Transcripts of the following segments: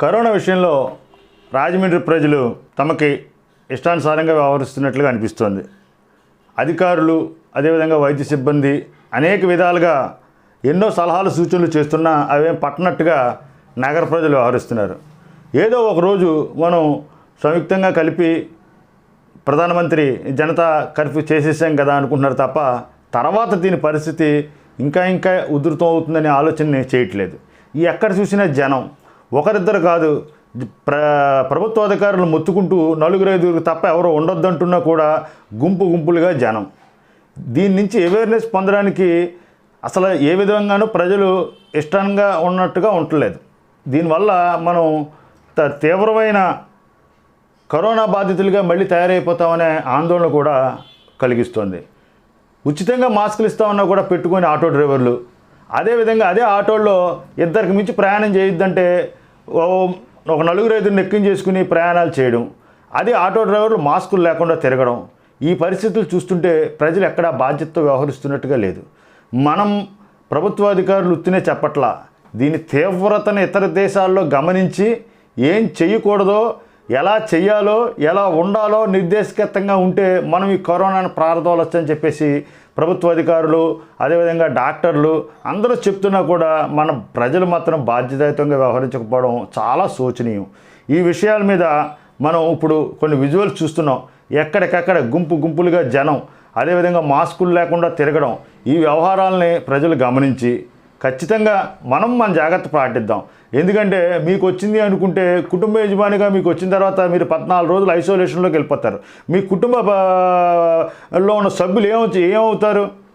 Corona విషయంలో రాజమండ్రి ప్రజలు తమకి ఇష్టానుసారంగా వ్యవహరిస్తున్నట్లుగా అనిపిస్తోంది. అధికారులు అదేవిధంగా వైద్య సిబ్బంది అనేక విధాలుగా ఎన్నో సలహాలు సూచనలు చేస్తున్నా అవేం పట్టనట్టుగా నగర ప్రజలు వ్యవహరిస్తున్నారు. ఏదో ఒక రోజు మనం సంయుక్తంగా కలిపి ప్రధానమంత్రి జనతా కర్ఫ్యూ చేసేసాం కదా అనుకుంటున్నారు తప్ప తర్వాత దీని పరిస్థితి ఇంకా ఇంకా ఉధృతం అవుతుందనే ఆలోచన చేయట్లేదు. ఈ ఎక్కడ చూసినా జనం ఒకరిద్దరు కాదు. ప్ర ప్రభుత్వ అధికారులు మొత్తుకుంటూ నలుగురు ఐదుగురు తప్ప ఎవరో ఉండొద్దంటున్నా కూడా గుంపు గుంపులుగా జనం. దీని నుంచి అవేర్నెస్ పొందడానికి అసలు ఏ విధంగానూ ప్రజలు ఇష్టంగా ఉన్నట్టుగా ఉండలేదు దీనివల్ల మనం త- తీవ్రమైన కరోనా బాధితులుగా మళ్ళీ తయారైపోతామనే ఆందోళన కూడా కలిగిస్తుంది. ఉచితంగా మాస్కులు ఇస్తామన్నా కూడా పెట్టుకొని ఆటో డ్రైవర్లు అదేవిధంగా అదే ఆటోల్లో ఇద్దరికి మించి ప్రయాణం చేయొద్దంటే ఒక నలుగురు ఐదుగురిని ఎక్కించేసుకుని ప్రయాణాలు చేయడం. అదే ఆటో డ్రైవర్లు మాస్కులు లేకుండా తిరగడం. ఈ పరిస్థితులు చూస్తుంటే ప్రజలు ఎక్కడా బాధ్యతతో వ్యవహరిస్తున్నట్టుగా లేదు. మనం ప్రభుత్వాధికారులు ఉత్తినే చెప్పట్లా దీని తీవ్రతను ఇతర దేశాల్లో గమనించి ఏం చేయకూడదో ఎలా చేయాలో ఎలా ఉండాలో నిర్దేశకత్వంగా ఉంటే మనం ఈ కరోనాను ప్రారంభవచ్చని చెప్పేసి ప్రభుత్వ అధికారులు అదేవిధంగా డాక్టర్లు అందరూ చెప్తున్నా కూడా మన ప్రజలు మాత్రం బాధ్యతాయుతంగా వ్యవహరించకపోవడం చాలా శోచనీయం. ఈ విషయాల మీద మనం ఇప్పుడు కొన్ని విజువల్స్ చూస్తున్నాం. ఎక్కడికక్కడ గుంపు గుంపులుగా జనం అదేవిధంగా మాస్కులు లేకుండా తిరగడం ఈ వ్యవహారాలని ప్రజలు గమనించి ఖచ్చితంగా మనం మన జాగ్రత్త పాటిద్దాం. ఎందుకంటే మీకు వచ్చింది అనుకుంటే కుటుంబ యజమానిగా మీకు వచ్చిన తర్వాత మీరు పద్నాలుగు రోజులు ఐసోలేషన్లోకి వెళ్ళిపోతారు. మీ కుటుంబ లో ఉన్న సభ్యులు ఏమవుతారు ఏమవుతారు?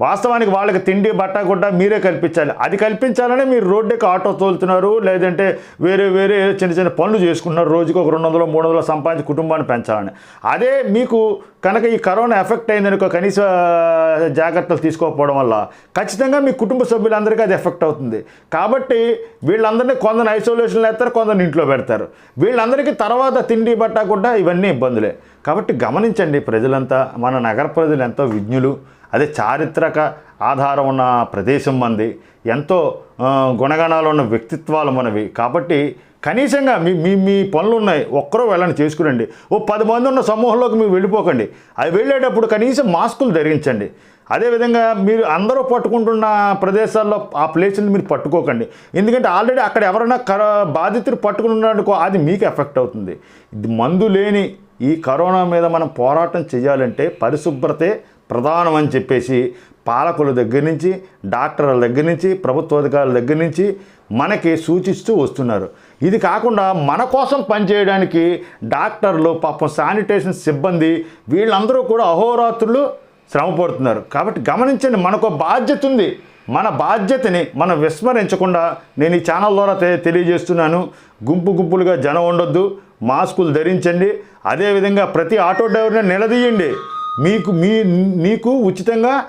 వాస్తవానికి వాళ్ళకి తిండి బట్ట గుడ్డ మీరే కల్పించాలి. అది కల్పించాలనే మీరు రోడ్డుకి ఆటో తోలుతున్నారు లేదంటే వేరే వేరే చిన్న చిన్న పనులు చేసుకున్నారు రోజుకి ఒక రెండు వందలు మూడు వందలు సంపాదించి కుటుంబాన్ని పెంచాలని. అదే మీకు కనుక ఈ కరోనా ఎఫెక్ట్ అయిందనుకో కనీస జాగ్రత్తలు తీసుకోకపోవడం వల్ల ఖచ్చితంగా మీ కుటుంబ సభ్యులందరికీ అది ఎఫెక్ట్ అవుతుంది. కాబట్టి వీళ్ళందరినీ కొందరు ఐసోలేషన్లో వేస్తారు కొందరు ఇంట్లో పెడతారు. వీళ్ళందరికీ తర్వాత తిండి బట్ట గుడ్డ ఇవన్నీ ఇబ్బందులే. కాబట్టి గమనించండి ప్రజలంతా మన నగర ప్రజలు ఎంతో విజ్ఞులు. అదే చారిత్రక ఆధారం ఉన్న ప్రదేశం మంది ఎంతో గుణగణాలు ఉన్న వ్యక్తిత్వాలు మనవి. కాబట్టి కనీసంగా మీ మీ మీ పనులు ఉన్నాయి ఒక్కరూ వెళ్ళని చేసుకురండి. ఓ పది మంది ఉన్న సమూహంలోకి మీరు వెళ్ళిపోకండి. అవి వెళ్ళేటప్పుడు కనీసం మాస్కులు ధరించండి. అదేవిధంగా మీరు అందరూ పట్టుకుంటున్న ప్రదేశాల్లో ఆ ప్లేస్ని మీరు పట్టుకోకండి. ఎందుకంటే ఆల్రెడీ అక్కడ ఎవరైనా కర బాధితులు పట్టుకుని ఉన్నారనుకో అది మీకు ఎఫెక్ట్ అవుతుంది. ఇది మందు లేని ఈ కరోనా మీద మనం పోరాటం చేయాలంటే పరిశుభ్రతే ప్రధానం అని చెప్పేసి పాలకుల దగ్గర నుంచి డాక్టర్ల దగ్గర నుంచి ప్రభుత్వాధికారుల దగ్గర నుంచి మనకి సూచిస్తూ వస్తున్నారు. ఇది కాకుండా మన కోసం పనిచేయడానికి డాక్టర్లు పాపం శానిటేషన్ సిబ్బంది వీళ్ళందరూ కూడా అహోరాత్రులు శ్రమ పడుతున్నారు కాబట్టి గమనించండి మనకు బాధ్యత ఉంది. మన బాధ్యతని మనం విస్మరించకుండా నేను ఈ ఛానల్ ద్వారా తెలియజేస్తున్నాను. గుంపు గుంపులుగా జనం ఉండొద్దు. మాస్కులు ధరించండి. అదేవిధంగా ప్రతి ఆటో డ్రైవర్ని నిలదీయండి. మీకు మీ నీకు ఉచితంగా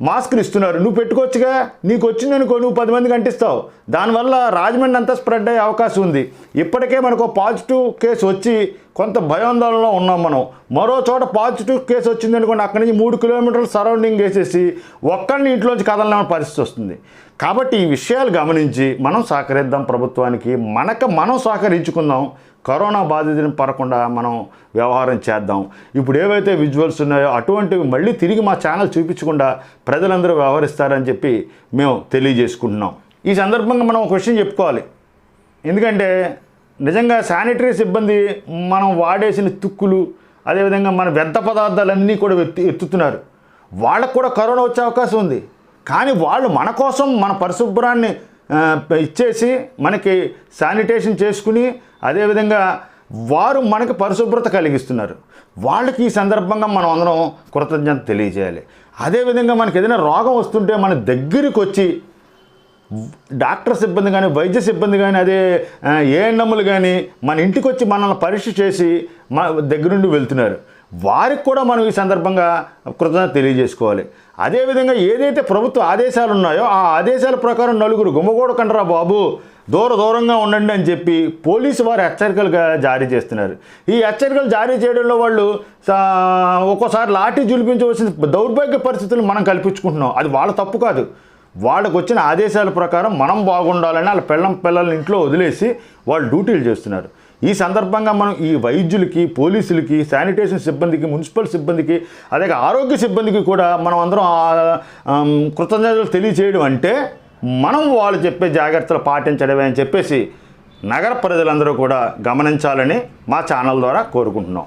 మాస్కులు ఇస్తున్నారు. నువ్వు పెట్టుకోవచ్చుగా. నీకు వచ్చిందనుకో నువ్వు పది మందికి అంటిస్తావు. దానివల్ల రాజమండ్రి అంతా స్ప్రెడ్ అయ్యే అవకాశం ఉంది. ఇప్పటికే మనకు పాజిటివ్ కేసు వచ్చి కొంత భయాందోళనలో ఉన్నాం మనం. మరో చోట పాజిటివ్ కేసు వచ్చింది అనుకోండి అక్కడి నుంచి మూడు కిలోమీటర్ల సరౌండింగ్ వేసేసి ఒక్కడిని ఇంట్లోంచి కదలలేమని పరిస్థితి వస్తుంది. కాబట్టి ఈ విషయాలు గమనించి మనం సహకరిద్దాం ప్రభుత్వానికి. మనకు మనం సహకరించుకుందాం. కరోనా బాధితులను పడకుండా మనం వ్యవహారం చేద్దాం. ఇప్పుడు ఏవైతే విజువల్స్ ఉన్నాయో అటువంటివి మళ్ళీ తిరిగి మా ఛానల్ చూపించకుండా ప్రజలందరూ వ్యవహరిస్తారని చెప్పి మేము తెలియజేసుకుంటున్నాం. ఈ సందర్భంగా మనం ఒక విషయం చెప్పుకోవాలి. ఎందుకంటే నిజంగా శానిటరీ సిబ్బంది మనం వాడేసిన తుక్కులు అదేవిధంగా మన వ్యర్థ పదార్థాలన్నీ కూడా ఎత్తి ఎత్తుతున్నారు. వాళ్ళకు కూడా కరోనా వచ్చే అవకాశం ఉంది. కానీ వాళ్ళు మన కోసం మన పరిశుభ్రాన్ని ఇచ్చేసి మనకి శానిటేషన్ చేసుకుని అదేవిధంగా వారు మనకి పరిశుభ్రత కలిగిస్తున్నారు. వాళ్ళకి ఈ సందర్భంగా మనం అందరం కృతజ్ఞత తెలియజేయాలి. అదేవిధంగా మనకి ఏదైనా రోగం వస్తుంటే మన దగ్గరికి వచ్చి డాక్టర్ సిబ్బంది కానీ వైద్య సిబ్బంది కానీ అదే ఏఎన్ఎంలు కానీ మన ఇంటికి వచ్చి మనల్ని పరీక్ష చేసి మన దగ్గరుండి వెళ్తున్నారు. వారికి కూడా మనం ఈ సందర్భంగా కృతజ్ఞత తెలియజేసుకోవాలి. అదేవిధంగా ఏదైతే ప్రభుత్వ ఆదేశాలు ఉన్నాయో ఆ ఆదేశాల ప్రకారం నలుగురు గుమ్మగూడకండరా బాబు దూర దూరంగా ఉండండి అని చెప్పి పోలీసు వారు హెచ్చరికలుగా జారీ చేస్తున్నారు. ఈ హెచ్చరికలు జారీ చేయడంలో వాళ్ళు ఒక్కోసారి లాఠీ జులిపించవలసిన దౌర్భాగ్య పరిస్థితులు మనం కల్పించుకుంటున్నాం. అది వాళ్ళ తప్పు కాదు. వాళ్ళకు వచ్చిన ఆదేశాల ప్రకారం మనం బాగుండాలని వాళ్ళ పిల్లం పిల్లల్ని ఇంట్లో వదిలేసి వాళ్ళు డ్యూటీలు చేస్తున్నారు. ఈ సందర్భంగా మనం ఈ వైద్యులకి పోలీసులకి శానిటేషన్ సిబ్బందికి మున్సిపల్ సిబ్బందికి అదే ఆరోగ్య సిబ్బందికి కూడా మనం అందరం కృతజ్ఞతలు తెలియచేయడం అంటే మనం వాళ్ళు చెప్పే జాగ్రత్తలు పాటించడమే అని చెప్పేసి నగర ప్రజలందరూ కూడా గమనించాలని మా ఛానల్ ద్వారా కోరుకుంటున్నాం.